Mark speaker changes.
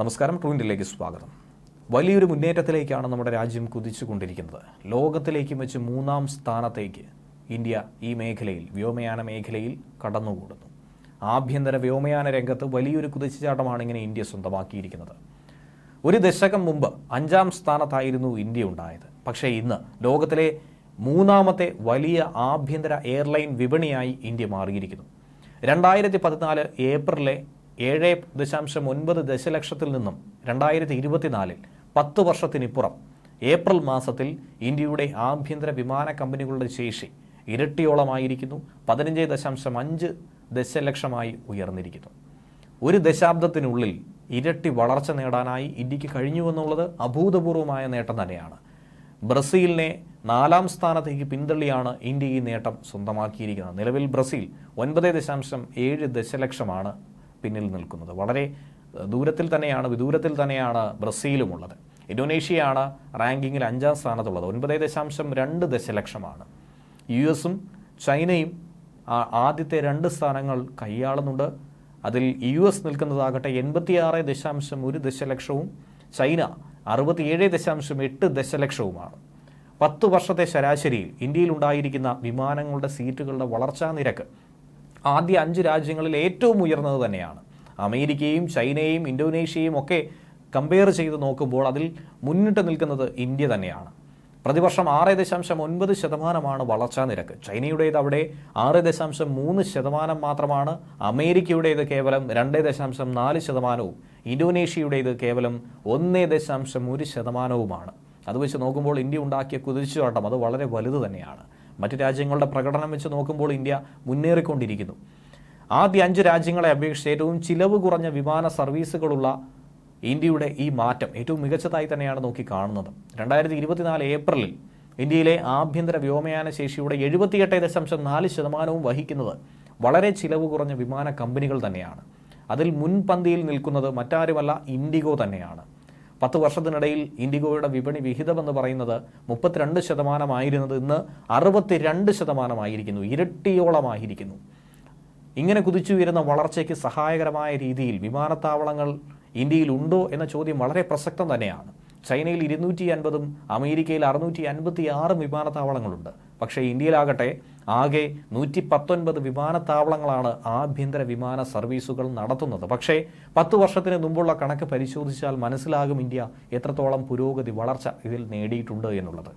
Speaker 1: നമസ്കാരം ട്രൂൻഡിലേക്ക് സ്വാഗതം. വലിയൊരു മുന്നേറ്റത്തിലേക്കാണ് നമ്മുടെ രാജ്യം കുതിച്ചുകൊണ്ടിരിക്കുന്നത്. ലോകത്തിലേക്കും വെച്ച് മൂന്നാം സ്ഥാനത്തേക്ക് ഇന്ത്യ ഈ മേഖലയിൽ വ്യോമയാന മേഖലയിൽ കടന്നുകൂടുന്നു. ആഭ്യന്തര വ്യോമയാന രംഗത്ത് വലിയൊരു കുതിച്ചുചാട്ടമാണ് ഇങ്ങനെ ഇന്ത്യ സ്വന്തമാക്കിയിരിക്കുന്നത്. ഒരു ദശകം മുമ്പ് അഞ്ചാം സ്ഥാനത്തായിരുന്നു ഇന്ത്യ ഉണ്ടായത്. പക്ഷേ ഇന്ന് ലോകത്തിലെ മൂന്നാമത്തെ വലിയ ആഭ്യന്തര എയർലൈൻ വിപണിയായി ഇന്ത്യ മാറിയിരിക്കുന്നു. രണ്ടായിരത്തി പതിനാല് ഏപ്രിലെ ഏഴ് ദശാംശം ഒൻപത് ദശലക്ഷത്തിൽ നിന്നും രണ്ടായിരത്തി ഇരുപത്തിനാലിൽ പത്ത് വർഷത്തിനിപ്പുറം ഏപ്രിൽ മാസത്തിൽ ഇന്ത്യയുടെ ആഭ്യന്തര വിമാന കമ്പനികളുടെ ശേഷി ഇരട്ടിയോളമായിരിക്കുന്നു. പതിനഞ്ച് ദശാംശം അഞ്ച് ദശലക്ഷമായി ഉയർന്നിരിക്കുന്നു. ഒരു ദശാബ്ദത്തിനുള്ളിൽ ഇരട്ടി വളർച്ച നേടാനായി ഇന്ത്യയ്ക്ക് കഴിഞ്ഞുവെന്നുള്ളത് അഭൂതപൂർവമായ നേട്ടം തന്നെയാണ്. ബ്രസീലിനെ നാലാം സ്ഥാനത്തേക്ക് പിന്തള്ളിയാണ് ഇന്ത്യ ഈ നേട്ടം സ്വന്തമാക്കിയിരിക്കുന്നത്. നിലവിൽ ബ്രസീൽ ഒൻപത് ദശാംശം ഏഴ് ദശലക്ഷമാണ് പിന്നിൽ നിൽക്കുന്നത്. വളരെ ദൂരത്തിൽ തന്നെയാണ് വിദൂരത്തിൽ തന്നെയാണ് ബ്രസീലുമുള്ളത്. ഇന്തോനേഷ്യയാണ് റാങ്കിങ്ങിൽ അഞ്ചാം സ്ഥാനത്തുള്ളത്. ഒൻപത് ദശാംശം രണ്ട് ദശലക്ഷമാണ്. യു എസും ചൈനയും ആദ്യത്തെ രണ്ട് സ്ഥാനങ്ങൾ കൈയാളുന്നുണ്ട്. അതിൽ യു എസ് നിൽക്കുന്നതാകട്ടെ എൺപത്തിയാറ് ദശാംശം ഒരു ദശലക്ഷവും ചൈന അറുപത്തിയേഴ് ദശാംശം എട്ട് ദശലക്ഷവുമാണ്. പത്ത് വർഷത്തെ ശരാശരിയിൽ ഇന്ത്യയിൽ ഉണ്ടായിരിക്കുന്ന വിമാനങ്ങളുടെ സീറ്റുകളുടെ വളർച്ചാ നിരക്ക് ആദ്യ അഞ്ച് രാജ്യങ്ങളിൽ ഏറ്റവും ഉയർന്നത് തന്നെയാണ്. അമേരിക്കയും ചൈനയും ഇന്തോനേഷ്യയും ഒക്കെ കമ്പയർ ചെയ്ത് നോക്കുമ്പോൾ അതിൽ മുന്നിട്ട് നിൽക്കുന്നത് ഇന്ത്യ തന്നെയാണ്. പ്രതിവർഷം ആറ് ദശാംശം ഒൻപത് ശതമാനമാണ് വളർച്ചാ നിരക്ക്. ചൈനയുടേത് അവിടെ ആറ് ദശാംശം മൂന്ന് ശതമാനം മാത്രമാണ്. അമേരിക്കയുടേത് കേവലം രണ്ട് ദശാംശം നാല് ശതമാനവും. ഇന്തോനേഷ്യയുടേത് കേവലം ഒന്ന് ദശാംശം ഒരു ശതമാനവുമാണ്. അത് വെച്ച് നോക്കുമ്പോൾ ഇന്ത്യ ഉണ്ടാക്കിയ കുതിച്ചുചാട്ടം അത് വളരെ വലുത് തന്നെയാണ്. മറ്റു രാജ്യങ്ങളുടെ പ്രകടനം വെച്ച് നോക്കുമ്പോൾ ഇന്ത്യ മുന്നേറിക്കൊണ്ടിരിക്കുന്നു. ആദ്യ അഞ്ച് രാജ്യങ്ങളെ അപേക്ഷിച്ച് ഏറ്റവും ചിലവ് കുറഞ്ഞ വിമാന സർവീസുകളുള്ള ഇന്ത്യയുടെ ഈ മാറ്റം ഏറ്റവും മികച്ചതായി തന്നെയാണ് നോക്കി കാണുന്നത്. രണ്ടായിരത്തി ഇരുപത്തിനാല് ഏപ്രിലിൽ ഇന്ത്യയിലെ ആഭ്യന്തര വ്യോമയാന ശേഷിയുടെ എഴുപത്തിയെട്ട് ദശാംശം നാല് ശതമാനവും വഹിക്കുന്നത് വളരെ ചിലവ് കുറഞ്ഞ വിമാന കമ്പനികൾ തന്നെയാണ്. അതിൽ മുൻപന്തിയിൽ നിൽക്കുന്നത് മറ്റാരുമല്ല ഇൻഡിഗോ തന്നെയാണ്. പത്ത് വർഷത്തിനിടയിൽ ഇൻഡിഗോയുടെ വിപണി വിഹിതമെന്ന് പറയുന്നത് മുപ്പത്തിരണ്ട് ശതമാനമായിരുന്നത് ഇന്ന് അറുപത്തിരണ്ട് ശതമാനമായിരിക്കുന്നു ഇരട്ടിയോളമായിരിക്കുന്നു. ഇങ്ങനെ കുതിച്ചുയരുന്ന വളർച്ചയ്ക്ക് സഹായകരമായ രീതിയിൽ വിമാനത്താവളങ്ങൾ ഇന്ത്യയിൽ ഉണ്ടോ എന്ന ചോദ്യം വളരെ പ്രസക്തം തന്നെയാണ്. ചൈനയിൽ ഇരുന്നൂറ്റി അൻപതും അമേരിക്കയിൽ അറുന്നൂറ്റി അൻപത്തി ആറും വിമാനത്താവളങ്ങളുണ്ട്. പക്ഷേ ഇന്ത്യയിലാകട്ടെ ആകെ നൂറ്റി പത്തൊൻപത് വിമാനത്താവളങ്ങളാണ് ആഭ്യന്തര വിമാന സർവീസുകൾ നടത്തുന്നത്. പക്ഷേ പത്ത് വർഷത്തിന് മുമ്പുള്ള കണക്ക് പരിശോധിച്ചാൽ മനസ്സിലാകും ഇന്ത്യ എത്രത്തോളം പുരോഗതി വളർച്ച ഇതിൽ നേടിയിട്ടുണ്ട് എന്നുള്ളത്.